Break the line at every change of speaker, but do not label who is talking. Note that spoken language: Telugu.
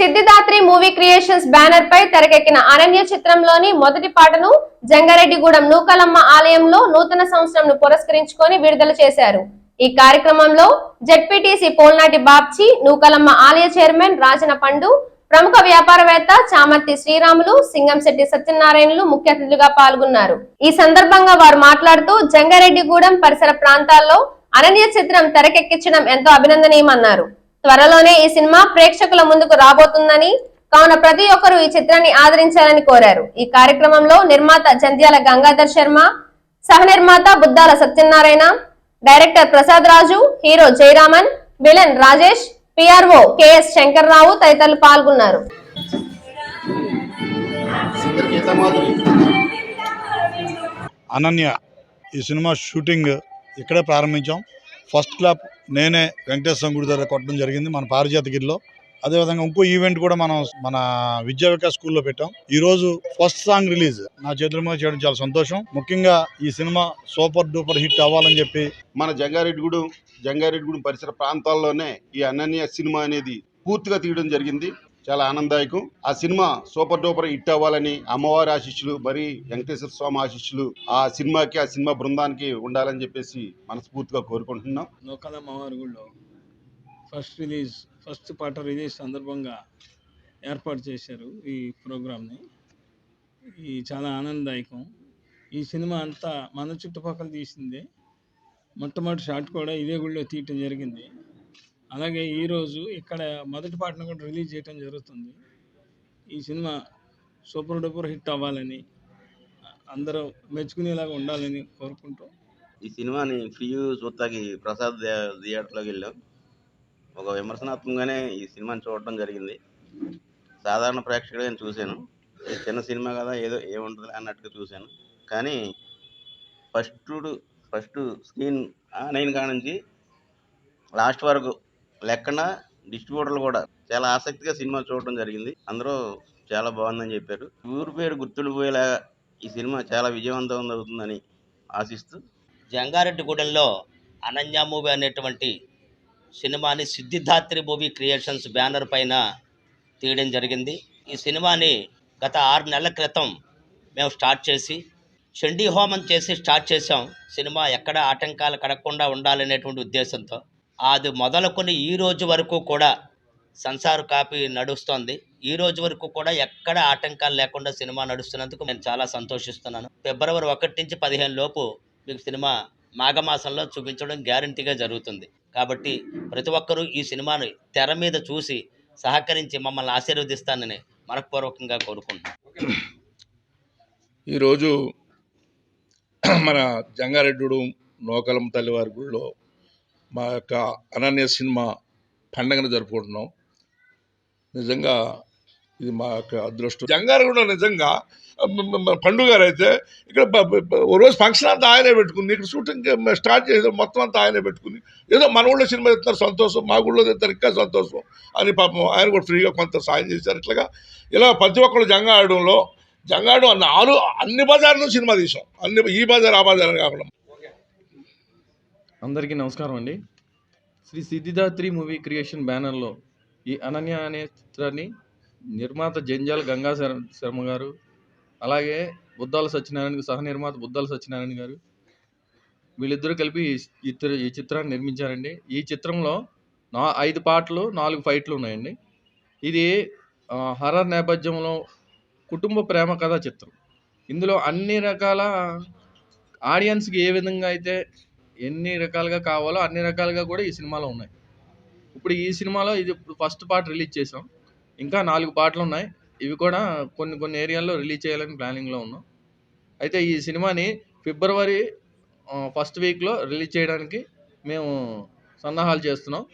సిద్ధిదాత్రి మూవీ క్రియేషన్స్ బ్యానర్ పై తెరకెక్కిన అనన్య చిత్రంలోని మొదటి పాటను జంగారెడ్డిగూడెం నూకలమ్మ ఆలయంలో నూతన సంవత్సరంను పురస్కరించుకొని విడుదల చేశారు. ఈ కార్యక్రమంలో జెడ్పీటీసీ పోల్నాటి బాబ్చి నూకలమ్మ ఆలయ చైర్మన్ రాజన పండు ప్రముఖ వ్యాపారవేత్త చామర్తి శ్రీరాములు సింగంశెట్టి సత్యనారాయణలు ముఖ్య అతిథులుగా పాల్గొన్నారు. ఈ సందర్భంగా వారు మాట్లాడుతూ జంగారెడ్డిగూడెం పరిసర ప్రాంతాల్లో అనన్య చిత్రం తెరకెక్కించడం ఎంతో అభినందనీయమన్నారు. త్వరలోనే ఈ సినిమా ప్రేక్షకుల ముందుకు రాబోతుందని కావున ప్రతి ఒక్కరూ ఈ చిత్రాన్ని ఆదరించాలని కోరారు. ఈ కార్యక్రమంలో నిర్మాత జంధ్యాల గంగాధర్ శర్మ సహ నిర్మాత Buddala Satyanarayana director Prasad Raju hero Jayaraman villain Rajesh PRO KS Shankarrao తదితరులు పాల్గొన్నారు.
అనన్య ఈ సినిమా షూటింగ్ ఇక్కడే ప్రారంభించాం. ఫస్ట్ క్లాప్ నేనే వెంకటేశ్వర గుడి దగ్గర కొట్టడం జరిగింది మన పారిజాతగిరిలో అదేవిధంగా ఇంకో ఈవెంట్ కూడా మనం మన విద్యా వికాస్ స్కూల్లో పెట్టాం. ఈ రోజు ఫస్ట్ సాంగ్ రిలీజ్. నా చేతుల మీద చేయడం చాలా సంతోషం. ముఖ్యంగా ఈ సినిమా సూపర్ డూపర్ హిట్ అవ్వాలని చెప్పి
మన జంగారెడ్డిగూడెం జంగారెడ్డిగూడెం పరిసర ప్రాంతాల్లోనే ఈ అనన్య సినిమా అనేది పూర్తిగా తీయడం జరిగింది. చాలా ఆనందదాయకం. ఆ సినిమా సూపర్ డూపర్ హిట్ అవ్వాలని అమ్మవారి ఆశిష్యులు మరి వెంకటేశ్వర స్వామి ఆశిష్యులు ఆ సినిమాకి ఆ సినిమా బృందానికి ఉండాలని చెప్పేసి మనస్ఫూర్తిగా కోరుకుంటున్నాం.
అమ్మవారి మావారుగుడిలో ఫస్ట్ రిలీజ్ ఫస్ట్ పాట రిలీజ్ సందర్భంగా ఏర్పాటు చేశారు ఈ ప్రోగ్రామ్ని. ఈ చాలా ఆనందదాయకం. ఈ సినిమా అంతా మన చుట్టుపక్కల తీసిందే. మొట్టమొదటి షాట్ కూడా ఇదే గుడిలో తీయటం జరిగింది. అలాగే ఈరోజు ఇక్కడ మొదటి పాటను కూడా రిలీజ్ చేయటం జరుగుతుంది. ఈ సినిమా సూపర్ డూపర్ హిట్ అవ్వాలని అందరూ మెచ్చుకునేలాగా ఉండాలని కోరుకుంటూ
ఈ సినిమాని ఫ్రీ చూస్తాకి ప్రసాద్ థియేటర్లోకి వెళ్ళాం. ఒక విమర్శనాత్మకంగానే ఈ సినిమాని చూడటం జరిగింది. సాధారణ ప్రేక్షకుడిగా నేను చూశాను. చిన్న సినిమా కదా ఏదో ఏముంటుంది అన్నట్టుగా చూశాను. కానీ ఫస్ట్ ఫస్ట్ స్క్రీన్ నైన్ కాడ నుంచి లాస్ట్ వరకు లెక్కన డిస్ట్రిబ్యూటర్లు కూడా చాలా ఆసక్తిగా సినిమా చూడటం జరిగింది. అందరూ చాలా బాగుందని చెప్పారు. ఊరి పేరు గుర్తుండిపోయేలా ఈ సినిమా చాలా విజయవంతం అవుతుందని ఆశిస్తూ
జంగారెడ్డిగూడెంలో అనన్య మూవీ అనేటువంటి సినిమాని సిద్ధిదాత్రి మూవీ క్రియేషన్స్ బ్యానర్ పైన తీయడం జరిగింది. ఈ సినిమాని గత ఆరు నెలల క్రితం మేము స్టార్ట్ చేసి చండీ హోమం చేసి స్టార్ట్ చేసాం సినిమా ఎక్కడ ఆటంకాలు కడగకుండా ఉండాలనేటువంటి ఉద్దేశంతో. అది మొదలుకొని ఈ రోజు వరకు కూడా సంసార్ కాపీ నడుస్తోంది. ఈ రోజు వరకు కూడా ఎక్కడ ఆటంకాలు లేకుండా సినిమా నడుస్తున్నందుకు నేను చాలా సంతోషిస్తున్నాను. ఫిబ్రవరి ఒకటి నుంచి పదిహేను లోపు మీకు సినిమా మాఘమాసంలో చూపించడం గ్యారంటీగా జరుగుతుంది. కాబట్టి ప్రతి ఒక్కరూ ఈ సినిమాను తెర మీద చూసి సహకరించి మమ్మల్ని ఆశీర్వదిస్తానని మనఃపూర్వకంగా కోరుకుంటున్నాను.
ఈరోజు మన జంగారెడ్డుడు నోకలం తల్లివారి గుడిలో మా యొక్క అనన్య సినిమా పండగను జరుపుకుంటున్నాం. నిజంగా ఇది మా యొక్క అదృష్టం. జంగారగూడ నిజంగా పండుగారైతే పండుగ అయితే ఇక్కడ ఓ రోజు ఫంక్షన్ అంతా ఆయనే పెట్టుకుంది. ఇక్కడ షూటింగ్ స్టార్ట్ చేసి మొత్తం అంతా ఆయనే పెట్టుకుంది. ఏదో మన ఊళ్ళో సినిమా తెస్తారు సంతోషం. మా ఊళ్ళో తెస్తారు ఇంకా సంతోషం అని పాపం ఆయన కూడా ఫ్రీగా కొంత సాయం చేశారు. ఇట్లాగా ఇలా ప్రతి ఒక్కరు జంగాడడంలో జంగాడు అన్న ఆరు అన్ని బజార్లు సినిమా తీసాం అన్ని ఈ బజార్ ఆ బజార్ కాకుండా.
అందరికీ నమస్కారం అండి. శ్రీ సిద్ధిదాత్రి మూవీ క్రియేషన్ బ్యానర్లో ఈ అనన్య అనే చిత్రాన్ని నిర్మాత జంజాల గంగా శర- శర్మ గారు అలాగే బుద్ధాల సత్యనారాయణ సహ నిర్మాత బుద్ధాల సత్యనారాయణ గారు వీళ్ళిద్దరూ కలిపి ఈ ఈ చిత్రాన్ని నిర్మించారండి. ఈ చిత్రంలో నా ఐదు పాటలు నాలుగు ఫైట్లు ఉన్నాయండి. ఇది హరర్ హర్రర్ నేపథ్యంలో కుటుంబ ప్రేమ కథా చిత్రం. ఇందులో అన్ని రకాల ఆడియన్స్కి ఏ విధంగా అయితే ఎన్ని రకాలుగా కావాలో అన్ని రకాలుగా కూడా ఈ సినిమాలో ఉన్నాయి. ఇప్పుడు ఈ సినిమాలో ఇది ఇప్పుడు ఫస్ట్ పార్ట్ రిలీజ్ చేసాం ఇంకా నాలుగు పాటలు ఉన్నాయి. ఇవి కూడా కొన్ని కొన్ని ఏరియాల్లో రిలీజ్ చేయాలని ప్లానింగ్లో ఉన్నాం. అయితే ఈ సినిమాని ఫిబ్రవరి ఫస్ట్ వీక్లో రిలీజ్ చేయడానికి మేము సన్నాహాలు చేస్తున్నాం.